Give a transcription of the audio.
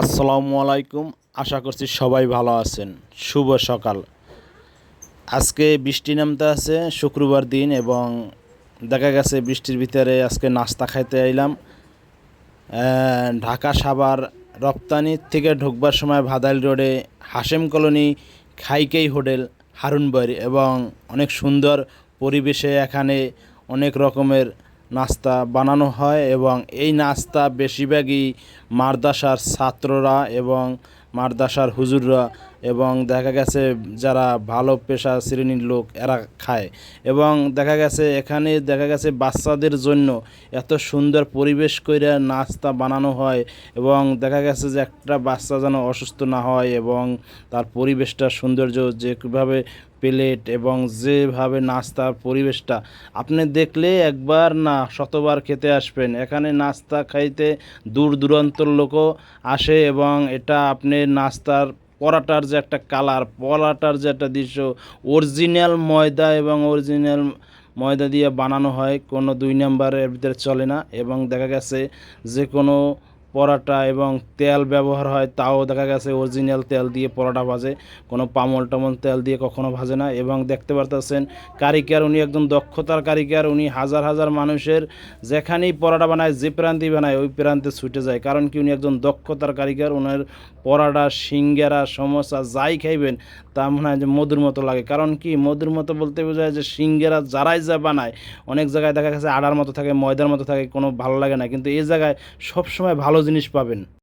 আসসালামু আলাইকুম। আশা করছি সবাই ভালো আছেন। শুভ সকাল। আজকে বৃষ্টি নামতে আছে শুক্রবার দিন এবং দেখা গেছে বৃষ্টির ভিতরে আজকে নাস্তা খাইতে আহ, ঢাকা সাভার রপ্তানি থেকে ঢুকবার সময় ভাদাইল রোডে হাশেম কলোনি খাইকেই হোটেল হারুনবাড়ি এবং অনেক সুন্দর পরিবেশে এখানে অনেক রকমের নাস্তা বানানো হয় এবং এই নাস্তা বেশিরভাগই মারদাসার ছাত্ররা এবং মারদাসার হুজুররা এবং দেখা গেছে যারা ভালো পেশা শ্রেণির লোক, এরা খায়। এবং দেখা গেছে এখানে দেখা গেছে বাচ্চাদের জন্য এত সুন্দর পরিবেশ করে নাস্তা বানানো হয় এবং দেখা গেছে যে একটা বাচ্চা যেন অসুস্থ না হয় এবং তার পরিবেশটা সৌন্দর্য যে কীভাবে প্লেট এবং যেভাবে নাস্তার পরিবেশটা। আপনি দেখলে একবার না শতবার খেতে আসবেন। এখানে নাস্তা খাইতে দূর দূরান্তর লোকও আসে এবং এটা আপনি নাস্তার পরাটার যে একটা কালার পরাটার যে একটা দৃশ্য অরিজিনাল ময়দা এবং অরিজিনাল ময়দা দিয়ে বানানো হয়, কোনো দুই নাম্বারের ভিতরে চলে না। এবং দেখা গেছে যে কোনো পরাটা এবং তেল ব্যবহার হয়, তাও দেখা গেছে অরিজিনাল তেল দিয়ে পরোটা ভাজে। কোনো পামল টামল তেল দিয়ে কখনো ভাজে না এবং দেখতে পারতেছেন কারিগর উনি একদম দক্ষতার কারিগর, উনি হাজার হাজার মানুষের যেখানেই পরোটা বানায়, যে প্রান্তে বানায়, ওই প্রান্তে ছুটে যায়। কারণ কি, উনি একজন দক্ষতার কারিগর ওনার পরাটা, সিঙ্গারা, সমোসা যাই খাইবেন, তা মনে হয় যে মধুর মতো লাগে। কারণ কি, মধুর মতো বলতে বোঝায় যে সিঙ্গারা যারাই যা বানায়, অনেক জায়গায় দেখা গেছে আড়ার মতো থাকে, ময়দার মতো থাকে, কোনো ভালো লাগে না। কিন্তু এই জায়গায় সবসময় ভালো জিনিস পাবেন।